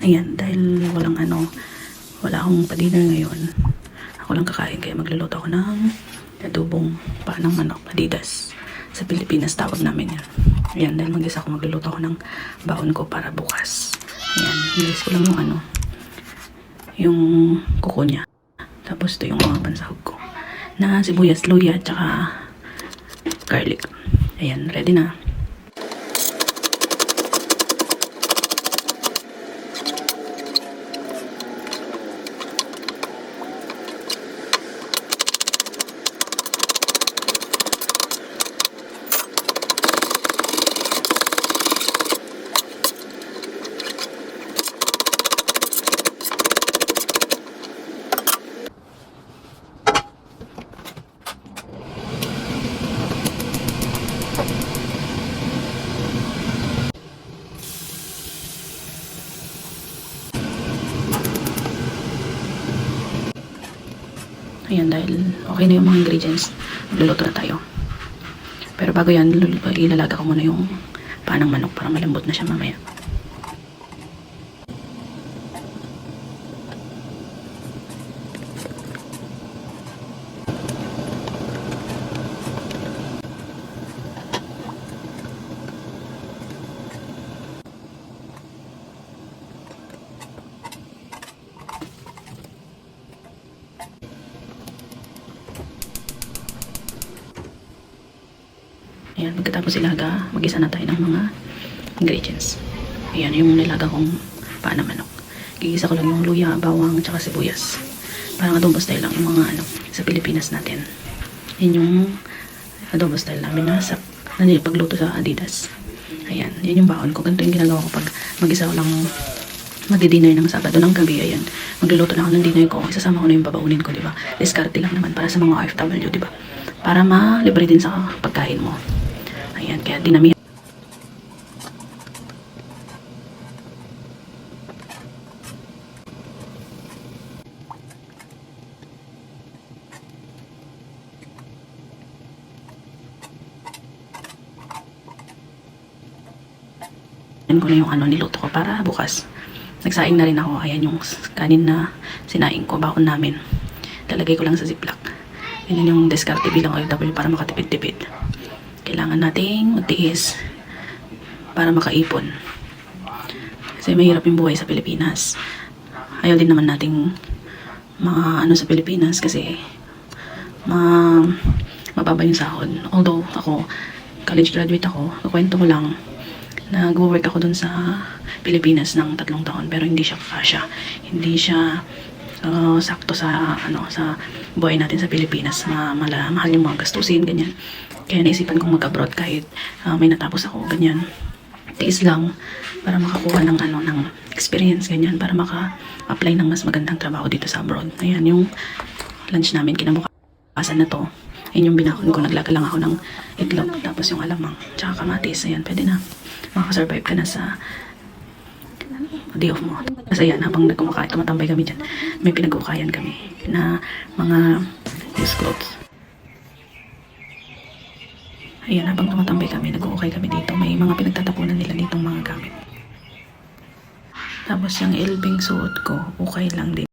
Ayan, dahil walang ano, wala akong pa-dinner ngayon. Ako lang kakain kaya magluluto ako ng adobong panang manok, adidas. Sa Pilipinas tawag namin yan. Ayan, dahil mag-isa ako magluluto ako ng baon ko para bukas. Ayan, nilis ko lang yung ano, yung kuko niya. Tapos ito yung mga pansahog ko. Na sibuyas, luya, tsaka garlic. Ayan, ready na. Ayan, dahil okay na yung mga ingredients, magluluto na tayo. Pero bago yan, ilalaga ko muna yung panang manok para malambot na siya mamaya. Ayan, pagkatapos ilaga, mag-isa na tayo ng mga ingredients. Ayan, yung nilaga kong paana manok. Gigisa ko lang yung luya, bawang, tsaka sibuyas. Parang adobo style lang yung mga ano, sa Pilipinas natin. Yan yung adobo style namin na sa na nilipagluto sa Adidas. Ayan, yan yung baon ko. Ganito yung ginagawa ko pag mag-isa ko lang magdi-dinner ng Sabado ng gabi, ayan. Magluluto na ako ng dinner ko. Isasama ko na yung babaunin ko, di ba? Discarte lang naman para sa mga OFW, di ba? Para ma-libre din sa pagkain mo. Ayan, kaya dinami. Yan ko na yung ano niluto ko para bukas. Nagsaing na rin ako. Ayan yung kanin na sinaing ko, baon namin. Lalagay ko lang sa ziplock. Yan yung diskarte bilang OFW para makatipid-tipid. Kailangan nating magtiis para makaipon. Kasi mahirap yung buhay sa Pilipinas. Ayaw din naman nating mga ano sa Pilipinas kasi ma mababa yung sahod. Although ako, college graduate ako, kukwento ko lang, nag-work ako dun sa Pilipinas ng tatlong taon pero hindi siya kasya. Hindi siya uh, sakto sa ano sa buhay natin sa Pilipinas. Ma mala, mahal yung mga gastusin, ganyan. Kaya naisipan kong mag-abroad kahit uh, may natapos ako, ganyan. Tiis lang para makakuha ng ano ng experience ganyan para maka-apply ng mas magandang trabaho dito sa abroad. Ayan yung lunch namin kinabukasan na to. Ayan yung binakon ko. Naglaga lang ako ng itlog tapos yung alamang tsaka kamatis. Ayan, pwede na. Makasurvive ka na sa day off mo. Kasi ayan, habang nagkumakain, tumatambay kami dyan, may pinag-ukayan kami na mga clothes. Ayan, habang tumatambay kami, nag-uukay kami dito. May mga pinagtatapunan nila ditong mga gamit. Tapos yung ilbing suot ko, ukay lang din.